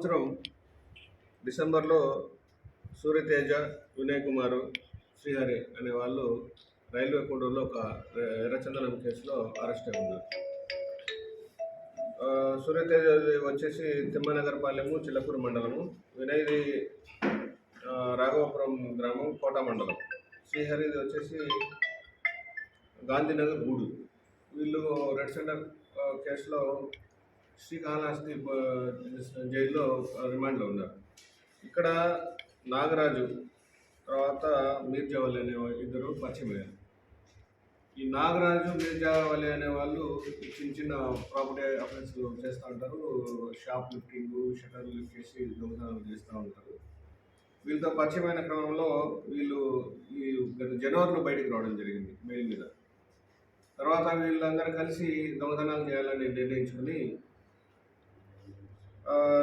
సంవత్సరం డిసెంబర్లో సూర్యతేజ వినయ్ కుమారు శ్రీహరి అనే వాళ్ళు రైల్వే కోడూరులో ఒక ఎర్రచందనం కేసులో అరెస్ట్ అయి ఉన్నారు సూర్యతేజ వచ్చేసి తిమ్మనగరపాలెము చిల్లపూరు మండలము వినయ్ది రాఘవపురం గ్రామం కోట మండలం. శ్రీహరిది వచ్చేసి గాంధీనగర్ గూడు. వీళ్ళు రెడ్ సెంటర్ కేసులో శ్రీకాళహస్తి జైల్లో రిమాండ్లో ఉన్నారు. ఇక్కడ నాగరాజు తర్వాత మీర్జావలి అనే ఇద్దరు పరిచయం ఈ నాగరాజు మీర్జావలి అనే వాళ్ళు చిన్న చిన్న ప్రాపర్టీ అఫెన్స్ చేస్తూ ఉంటారు. షాప్ లిఫ్టింగ్ షటర్ లిఫ్ట్ చేసి దొంగతనాలు చేస్తూ ఉంటారు. వీళ్ళతో పరిచయమైన క్రమంలో వీళ్ళు ఈ జనవరిలో బయటికి రావడం జరిగింది మెయిల్ మీద. తర్వాత వీళ్ళందరూ కలిసి దొంగతనాలు చేయాలని నిర్ణయించుకుని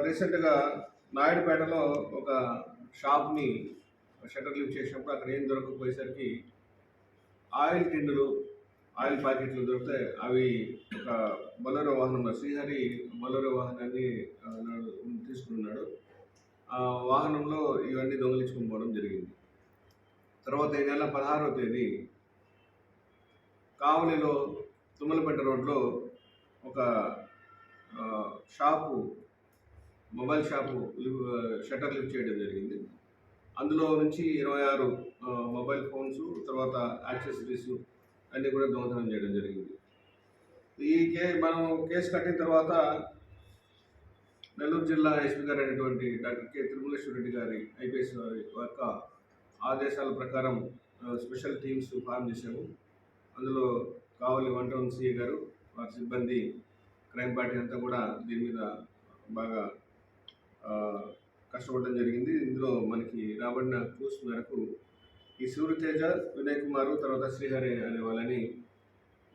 రీసెంట్గా నాయుడుపేటలో ఒక షాప్ని షట్టర్ లిఫ్ట్ చేసినప్పుడు అక్కడ ఏం దొరకకపోయేసరికి ఆయిల్ టిన్నులు ఆయిల్ ప్యాకెట్లు దొరికితే అవి ఒక బొలరో వాహనం శ్రీహరి బొలరో వాహనాన్ని తీసుకున్నాడు. ఆ వాహనంలో ఇవన్నీ దొంగిలించుకుని పోవడం జరిగింది. తర్వాత ఈ నెల పదహారవ తేదీ కావలిలో తుమ్మలపేట రోడ్లో ఒక shop mobile shop shutter lift చేయడం జరిగింది. అందులో నుంచి ఇరవై ఆరు మొబైల్ ఫోన్స్ తర్వాత యాక్సెసరీస్ అన్నీ కూడా దొంగతనం చేయడం జరిగింది. ఈ కే మనం కేసు కట్టిన తర్వాత నెల్లూరు జిల్లా ఎస్పీ గారు అయినటువంటి డాక్టర్ కె తిరుమలేశ్వర రెడ్డి గారి ఐపీఎస్ గారి యొక్క ఆదేశాల ప్రకారం స్పెషల్ టీమ్స్ ఫామ్ చేశాము. అందులో కావలి వన్ టౌన్ సిఏ గారు వారి సిబ్బంది క్రైమ్ పార్టీ అంతా కూడా దీని మీద బాగా కష్టపడడం జరిగింది. ఇందులో మనకి రాబడిన క్లూస్ మేరకు ఈ సూర్యతేజ వినయ్ కుమారు తర్వాత శ్రీహరి అనే వాళ్ళని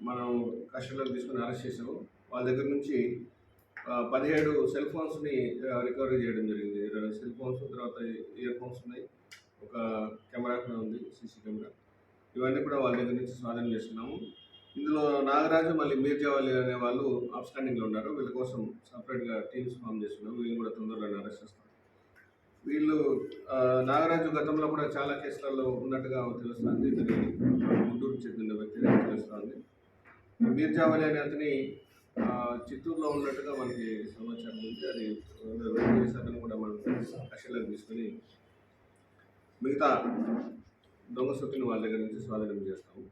మనం కస్టడీలోకి తీసుకుని అరెస్ట్ చేసాము వాళ్ళ దగ్గర నుంచి పదిహేడు సెల్ ఫోన్స్ని రికవరీ చేయడం జరిగింది. రెండు సెల్ ఫోన్స్ తర్వాత ఇయర్ ఫోన్స్ ఉన్నాయి. ఒక కెమెరా కూడా ఉంది సీసీ కెమెరా. ఇవన్నీ కూడా వాళ్ళ దగ్గర నుంచి స్వాధీనం చేస్తున్నాము ఇందులో నాగరాజు మళ్ళీ మీర్జావాలి అనే వాళ్ళు అప్స్టాండింగ్లో ఉన్నారు. వీళ్ళ కోసం సపరేట్గా టీమ్స్ ఫామ్ చేస్తున్నారు. వీళ్ళు కూడా తొందరలోనే అరెస్ట్ చేస్తారు. వీళ్ళు నాగరాజు గతంలో కూడా చాలా కేసులలో ఉన్నట్టుగా తెలుస్తుంది. ఇతని గుంటూరు చెందిన వ్యక్తి తెలుస్తుంది. మీర్జావాలి అనే అతని చిత్తూరులో ఉన్నట్టుగా మనకి సమాచారం ఉంది. అది రెండు కూడా మనం కక్షలోకి తీసుకొని మిగతా దొంగ సొత్తుని వాళ్ళ దగ్గర నుంచి స్వాధీనం చేస్తాము.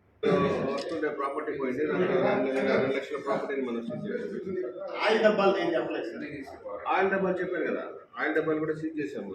వస్తుండే ప్రాపర్టీ పోయింది రెండు లక్షల ప్రాపర్టీని మనం సీజ్ చేయాలి ఆయిల్ డబ్బాలు ఆయిల్ డబ్బాలు చెప్పాను కదా ఆయిల్ డబ్బాలు కూడా సీజ్ చేసాము.